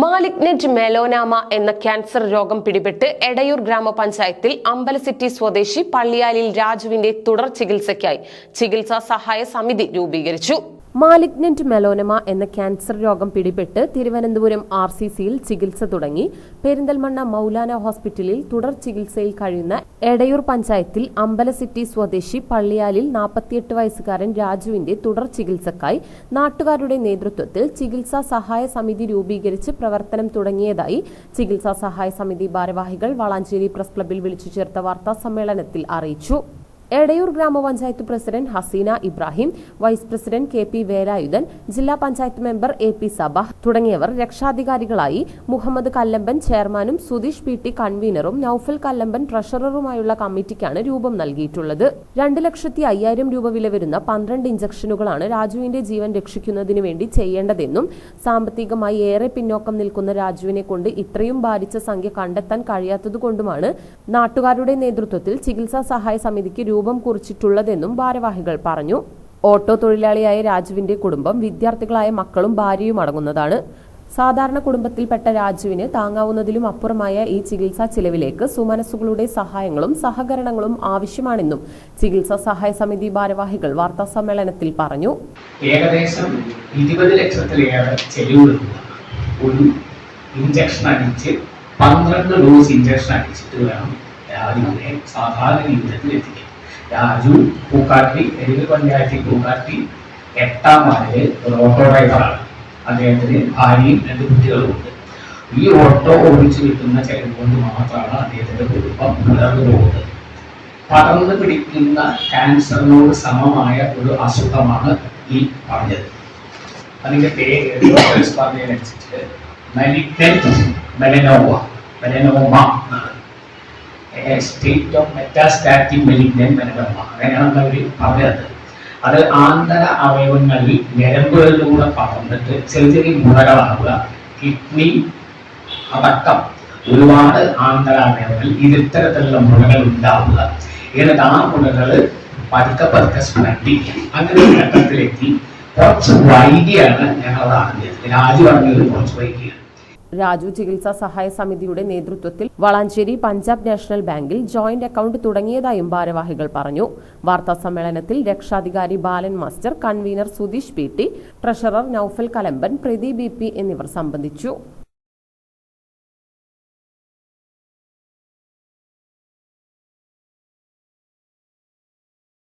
Malignant മെലോനാമ എന്ന cancer രോഗം പിടിപെട്ട് എടയൂർ ഗ്രാമപഞ്ചായത്തിൽ അമ്പലസിറ്റി സ്വദേശി പള്ളിയാലിൽ രാജുവിന്റെ തുടർ ചികിത്സയ്ക്കായി ചികിത്സാ സഹായ സമിതി രൂപീകരിച്ചു. മാലിഗ്നന്റ് മെലോനമ എന്ന ക്യാൻസർ രോഗം പിടിപെട്ട് തിരുവനന്തപുരം ആർ സി സിയിൽ ചികിത്സ തുടങ്ങി. പെരിന്തൽമണ്ണ മൗലാന ഹോസ്പിറ്റലിൽ തുടർ ചികിത്സയിൽ കഴിയുന്ന എടയൂർ പഞ്ചായത്തിൽ അമ്പലസിറ്റി സ്വദേശി പള്ളിയാലിൽ നാൽപ്പത്തിയെട്ട് വയസ്സുകാരൻ രാജുവിന്റെ തുടർ ചികിത്സക്കായി നാട്ടുകാരുടെ നേതൃത്വത്തിൽ ചികിത്സാ സഹായ സമിതി രൂപീകരിച്ച് പ്രവർത്തനം തുടങ്ങിയതായി ചികിത്സാ സഹായ സമിതി ഭാരവാഹികൾ വളാഞ്ചേരി പ്രസ് ക്ലബ്ബിൽ വിളിച്ചു ചേർത്ത വാർത്താ സമ്മേളനത്തിൽ അറിയിച്ചു. എടയൂർ ഗ്രാമപഞ്ചായത്ത് president Haseena Ibrahim vice president K P Velayudhan ജില്ലാ panchayat member A P Sabah തുടങ്ങിയവർ രക്ഷാധികാരികളായി മുഹമ്മദ് കല്ലമ്പൻ ചെയർമാനും സുധീഷ് പി ടി കൺവീനറും നൌഫൽ കല്ലമ്പൻ ട്രഷററുമായുള്ള കമ്മിറ്റിക്കാണ് രൂപം നൽകിയിട്ടുള്ളത്. രണ്ട് ലക്ഷത്തി അയ്യായിരം രൂപ വില വരുന്ന പന്ത്രണ്ട് ഇഞ്ചക്ഷനുകളാണ് രാജുവിന്റെ ജീവൻ രക്ഷിക്കുന്നതിന് വേണ്ടി ചെയ്യേണ്ടതെന്നും സാമ്പത്തികമായി ഏറെ പിന്നോക്കം നിൽക്കുന്ന രാജുവിനെ കൊണ്ട് ഇത്രയും ബാധിച്ച സംഖ്യ കണ്ടെത്താൻ കഴിയാത്തതുകൊണ്ടുമാണ് നാട്ടുകാരുടെ നേതൃത്വത്തിൽ ചികിത്സാ സഹായ സമിതിക്ക് രൂപം കുറിച്ചിട്ടുള്ളതെന്നും ഭാരവാഹികൾ പറഞ്ഞു. ഓട്ടോ തൊഴിലാളിയായ രാജുവിന്റെ കുടുംബം വിദ്യാർത്ഥികളായ മക്കളും ഭാര്യയും അടങ്ങുന്നതാണ്. സാധാരണ കുടുംബത്തിൽപ്പെട്ട രാജുവിന് താങ്ങാവുന്നതിലും അപ്പുറമായ ഈ ചികിത്സാ ചിലവിലേക്ക് സുമനസ്സുകളുടെ സഹായങ്ങളും സഹകരണങ്ങളും ആവശ്യമാണെന്നും ചികിത്സാ സഹായ സമിതി ഭാരവാഹികൾ വാർത്താ സമ്മേളനത്തിൽ പറഞ്ഞു. ഏകദേശം ഇരുപത് ലക്ഷത്തിലേറെ ചെലവ് ഇഞ്ചക്ഷൻ അടിച്ച് പന്ത്രണ്ട് ഡോസ് ഇഞ്ചക്ഷൻ അടിച്ചിട്ട് വേണം സാധാരണ ജീവിതത്തിൽ രാജു പൂക്കാട്ടി എരിവ് പഞ്ചായത്തി പൂക്കാട്ടി എട്ടാം വാർഡിൽ ഒരു ഓട്ടോ ഡ്രൈവറാണ് അദ്ദേഹത്തിന് ഭാര്യയും രണ്ട് കുട്ടികളുമുണ്ട്. ഈ ഓട്ടോ ഓടിച്ചു കിട്ടുന്ന ചെലവ് കൊണ്ട് മാത്രമാണ് അദ്ദേഹത്തിന്റെ കുടുംബം പുലർന്നു പോകുന്നത്. പടർന്നു പിടിക്കുന്ന ക്യാൻസറിനോട് സമമായ ഒരു അസുഖമാണ് ഈ പറഞ്ഞത്. അതിന്റെ പേര് പറഞ്ഞതിനനുസരിച്ച് മെലിക്കൽ മെലനോവ മെലനോമ എന്നാണ്. State of metastatic malignant melanoma അങ്ങനെയാണ് അവർ അത് ആന്തര അവയവങ്ങളിൽ ഞരമ്പുകളിലൂടെ പടർന്നിട്ട് ചെറിയ ചെറിയ മുഴകളാവുക കിഡ്നി അടക്കം ഒരുപാട് ആന്തരാവയവങ്ങൾ ഇത്തരത്തിലുള്ള മുഴകൾ ഉണ്ടാവുക. എന്നിട്ട് ആ മുഴകൾ പതുക്കെ പതുക്കെ ചെയ്യും അങ്ങനെ ഒരു ഘട്ടത്തിലെത്തി. കുറച്ച് വൈകിയാണ് അറിഞ്ഞത് രാജു പറഞ്ഞത് കുറച്ച് വൈകിയാണ്. രാജു ചികിത്സാ സഹായ സമിതിയുടെ നേതൃത്വത്തിൽ വളാഞ്ചേരി പഞ്ചാബ് നാഷണൽ ബാങ്കിൽ ജോയിന്റ് അക്കൗണ്ട് തുടങ്ങിയതായും ഭാരവാഹികൾ പറഞ്ഞു. വാർത്താ സമ്മേളനത്തിൽ രക്ഷാധികാരി Balan master convener Sudheesh P T treasurer Noufal Kalamban Pradeep B P എന്നിവർ സംബന്ധിച്ചു.